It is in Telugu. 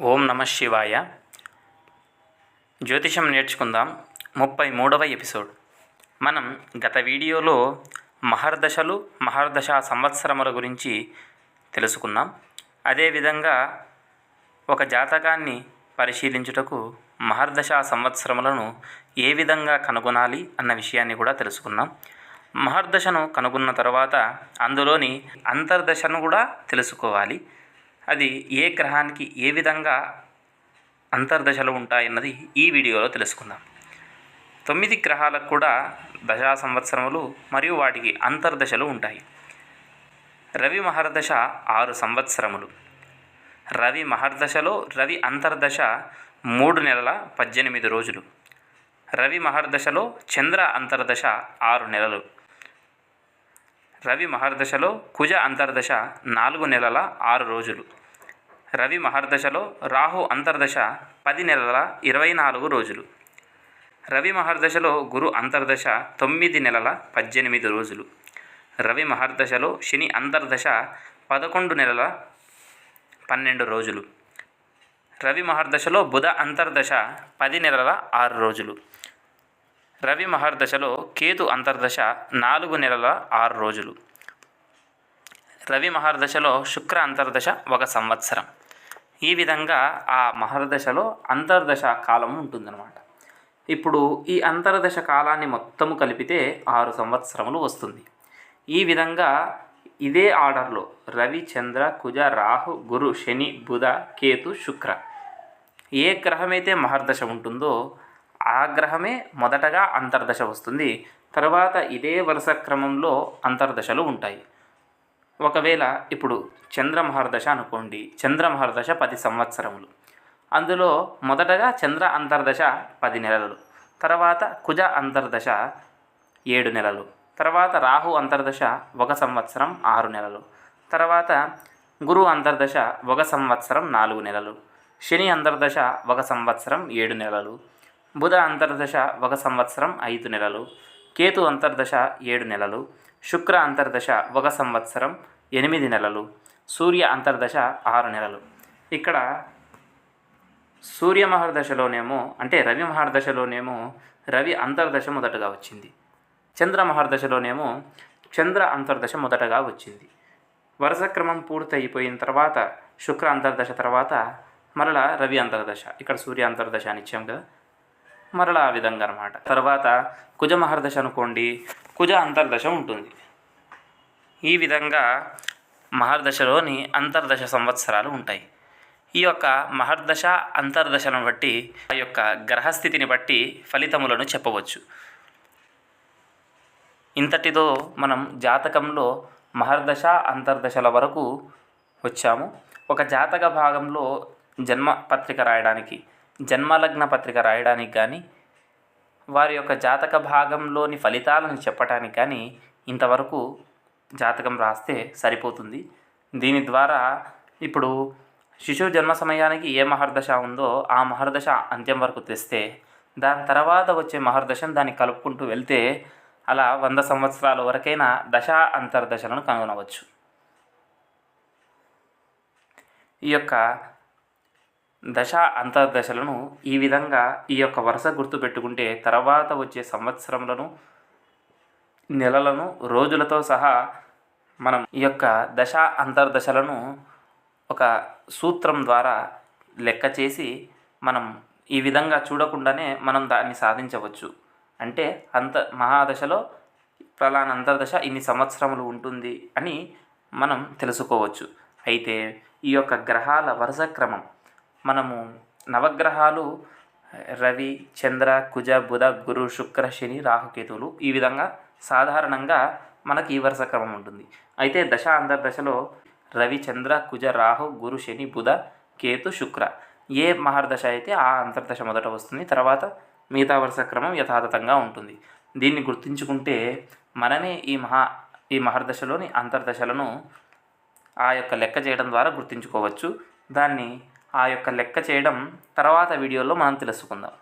ఓం నమ శివాయ. జ్యోతిషం నేర్చుకుందాం. ముప్పై మూడవ ఎపిసోడ్. మనం గత వీడియోలో మహర్దశలు మహర్దశ సంవత్సరముల గురించి తెలుసుకున్నాం. అదేవిధంగా ఒక జాతకాన్ని పరిశీలించుటకు మహర్దశ సంవత్సరములను ఏ విధంగా కనుగొనాలి అన్న విషయాన్ని కూడా తెలుసుకున్నాం. మహర్దశను కనుగొన్న తర్వాత అందులోని అంతర్దశను కూడా తెలుసుకోవాలి. అది ఏ గ్రహానికి ఏ విధంగా అంతర్దశలు ఉంటాయన్నది ఈ వీడియోలో తెలుసుకుందాం. తొమ్మిది గ్రహాలకు కూడా దశా సంవత్సరములు మరియు వాటికి అంతర్దశలు ఉంటాయి. రవి మహర్దశ ఆరు సంవత్సరములు. రవి మహర్దశలో రవి అంతర్దశ మూడు నెలల పద్దెనిమిది రోజులు. రవి మహర్దశలో చంద్ర అంతర్దశ ఆరు నెలలు. రవి మహర్దశలో కుజ అంతర్దశ నాలుగు నెలల ఆరు రోజులు. రవి మహర్దశలో రాహు అంతర్దశ పది నెలల ఇరవై నాలుగు రోజులు. రవి మహర్దశలో గురు అంతర్దశ తొమ్మిది నెలల పద్దెనిమిది రోజులు. రవి మహర్దశలో శని అంతర్దశ పదకొండు నెలల పన్నెండు రోజులు. రవి మహర్దశలో బుధ అంతర్దశ పది నెలల ఆరు రోజులు. రవి మహర్దశలో కేతు అంతర్దశ నాలుగు నెలల ఆరు రోజులు. రవి మహర్దశలో శుక్ర అంతర్దశ ఒక సంవత్సరం. ఈ విధంగా ఆ మహర్దశలో అంతర్దశ కాలం ఉంటుందన్నమాట. ఇప్పుడు ఈ అంతర్దశ కాలాన్ని మొత్తము కలిపితే ఆరు సంవత్సరములు వస్తుంది. ఈ విధంగా ఇదే ఆర్డర్లో రవి చంద్ర కుజ రాహు గురు శని బుధ కేతు శుక్ర ఏ గ్రహమైతే మహర్దశ ఉంటుందో ఆగ్రహమే మొదటగా అంతర్దశ వస్తుంది. తర్వాత ఇదే వరుస క్రమంలో అంతర్దశలు ఉంటాయి. ఒకవేళ ఇప్పుడు చంద్రమహర్దశ అనుకోండి. చంద్రమహర్దశ పది సంవత్సరములు. అందులో మొదటగా చంద్ర అంతర్దశ పది నెలలు. తర్వాత కుజ అంతర్దశ ఏడు నెలలు. తర్వాత రాహు అంతర్దశ ఒక సంవత్సరం ఆరు నెలలు. తర్వాత గురు అంతర్దశ ఒక సంవత్సరం నాలుగు నెలలు. శని అంతర్దశ ఒక సంవత్సరం ఏడు నెలలు. బుధ అంతర్దశ ఒక సంవత్సరం ఐదు నెలలు కేతు అంతర్దశ ఏడు నెలలు శుక్ర అంతర్దశ ఒక సంవత్సరం ఎనిమిది నెలలు సూర్య అంతర్దశ ఆరు నెలలు. ఇక్కడ సూర్య మహర్దశలోనేమో అంటే రవి మహర్దశలోనేమో రవి అంతర్దశ మొదటగా వచ్చింది. చంద్ర మహర్దశలోనేమో చంద్ర అంతర్దశ మొదటగా వచ్చింది. వరుస క్రమం పూర్తయిపోయిన తర్వాత శుక్ర అంతర్దశ తర్వాత మరలా రవి అంతర్దశ. ఇక్కడ సూర్య అంతర్దశ అని ఇచ్చాం కదా. మరలా ఆ విధంగా అనమాట తర్వాత కుజ మహర్దశ అనుకోండి కుజ అంతర్దశ ఉంటుంది. ఈ విధంగా మహర్దశలోని అంతర్దశ సంవత్సరాలు ఉంటాయి. ఈ యొక్క మహర్దశ అంతర్దశలను బట్టి ఆ యొక్క గ్రహస్థితిని బట్టి ఫలితములను చెప్పవచ్చు. ఇంతటితో మనం జాతకంలో మహర్దశ అంతర్దశల వరకు వచ్చాము. ఒక జాతక భాగంలో జన్మ పత్రిక రాయడానికి జన్మలగ్న పత్రిక రాయడానికి కానీ వారి యొక్క జాతక భాగంలోని ఫలితాలను చెప్పటానికి కానీ ఇంతవరకు జాతకం రాస్తే సరిపోతుంది. దీని ద్వారా ఇప్పుడు శిశువు జన్మ సమయానికి ఏ మహర్దశ ఉందో ఆ మహర్దశ అంత్యం వరకు తెస్తే దాని తర్వాత వచ్చే మహర్దశను దాన్ని కలుపుకుంటూ వెళ్తే అలా వంద సంవత్సరాల వరకైనా దశ అంతర్దశలను కనుగొనవచ్చు. ఈ యొక్క దశ అంతర్దశలను ఈ విధంగా ఈ యొక్క వరుస గుర్తుపెట్టుకుంటే తర్వాత వచ్చే సంవత్సరములను నెలలను రోజులతో సహా మనం ఈ యొక్క దశ అంతర్దశలను ఒక సూత్రం ద్వారా లెక్క చేసి మనం ఈ విధంగా చూడకుండానే మనం దాన్ని సాధించవచ్చు. అంటే అంత మహాదశలో ఫలానా అంతర్దశ ఇన్ని సంవత్సరములు ఉంటుంది అని మనం తెలుసుకోవచ్చు. అయితే ఈ యొక్క గ్రహాల వరుస క్రమం మనము నవగ్రహాలు రవి చంద్ర కుజ బుధ గురు శుక్ర శని రాహుకేతువులు ఈ విధంగా సాధారణంగా మనకి ఈ వరుస క్రమం ఉంటుంది. అయితే దశ అంతర్దశలో రవి చంద్ర కుజ రాహు గురు శని బుధ కేతు శుక్ర ఏ మహర్దశ అయితే ఆ అంతర్దశ మొదట వస్తుంది తర్వాత మిగతా వరుస క్రమం యథాతథంగా ఉంటుంది. దీన్ని గుర్తుంచుకుంటే మనమే ఈ మహా ఈ మహర్దశలోని అంతర్దశలను ఆ యొక్క లెక్క చేయడం ద్వారా గుర్తుంచుకోవచ్చు. దాన్ని ఆ యొక్క లెక్క చేయడం తర్వాత వీడియోలో మనం తెలుసుకుందాం.